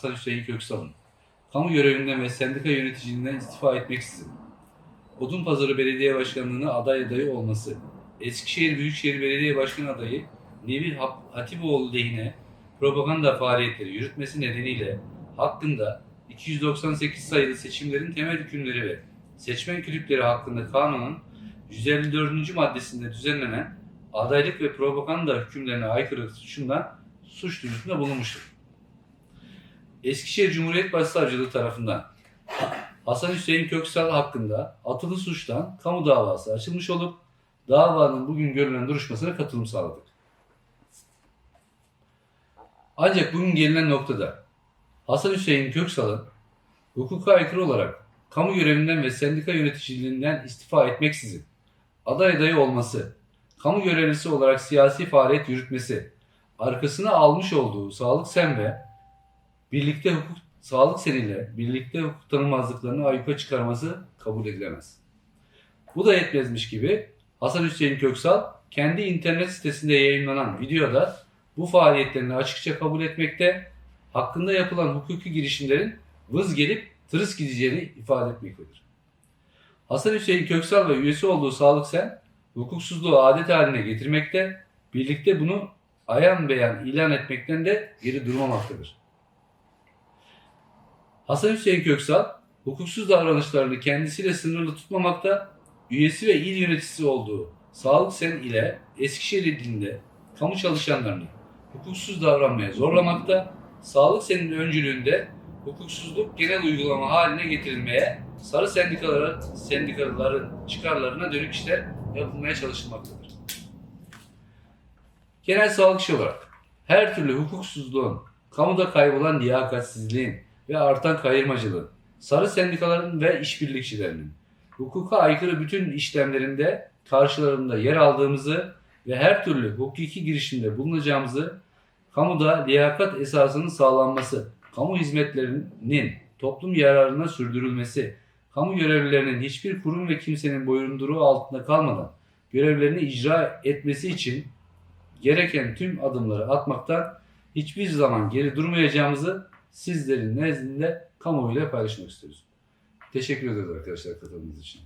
Hasan Hüseyin Köksal'ın kamu görevinden ve sendika yöneticiliğinden istifa etmeksizin Odunpazarı Belediye Başkanlığı'na aday adayı olması, Eskişehir Büyükşehir Belediye Başkanı adayı Nevi Hap- Hatipoğlu lehine propaganda faaliyetleri yürütmesi nedeniyle hakkında 298 sayılı seçimlerin temel hükümleri ve seçmen külüpleri hakkında kanunun 154. maddesinde düzenlenen adaylık ve propaganda hükümlerine aykırı suçundan suç duyurusunda bulunmuştur. Eskişehir Cumhuriyet Başsavcılığı tarafından Hasan Hüseyin Köksal hakkında atılı suçtan kamu davası açılmış olup davanın bugün görülen duruşmasına katılım sağladık. Ancak bugün gelinen noktada Hasan Hüseyin Köksal'ın hukuka aykırı olarak kamu görevinden ve sendika yöneticiliğinden istifa etmeksizin aday adayı olması, kamu görevlisi olarak siyasi faaliyet yürütmesi, arkasına almış olduğu sağlık sen ve birlikte hukuk sağlık seniyle birlikte hukuk tanımazlıklarını ayyuka çıkarması kabul edilemez. Bu da yetmezmiş gibi Hasan Hüseyin Köksal kendi internet sitesinde yayınlanan videoda bu faaliyetlerini açıkça kabul etmekte, hakkında yapılan hukuki girişimlerin vız gelip tırıs gideceğini ifade etmektedir. Hasan Hüseyin Köksal ve üyesi olduğu Sağlık Sen, hukuksuzluğu adet haline getirmekte, birlikte bunu ayan beyan ilan etmekten de geri durmamaktadır. Hasan Hüseyin Köksal, hukuksuz davranışlarını kendisiyle sınırlı tutmamakta, üyesi ve il yöneticisi olduğu Sağlık Sen ile Eskişehir ilinde kamu çalışanlarını hukuksuz davranmaya zorlamakta, Sağlık Sen'in öncülüğünde hukuksuzluk genel uygulama haline getirilmeye, sarı sendikalara, sendikaların çıkarlarına dönük işler yapılmaya çalışılmaktadır. Genel sağlıkçı olarak her türlü hukuksuzluğun, kamuda kaybolan liyakatsizliğin ve artan kayırmacılığın, sarı sendikaların ve işbirlikçilerinin hukuka aykırı bütün işlemlerinde karşılarında yer aldığımızı ve her türlü hukuki girişimde bulunacağımızı, kamuda liyakat esasının sağlanması, kamu hizmetlerinin toplum yararına sürdürülmesi, kamu görevlilerinin hiçbir kurum ve kimsenin boyunduruğu altında kalmadan görevlerini icra etmesi için gereken tüm adımları atmaktan hiçbir zaman geri durmayacağımızı sizlerin nezdinde kamuoyuyla paylaşmak istiyoruz. Teşekkür ederiz arkadaşlar katıldığınız için.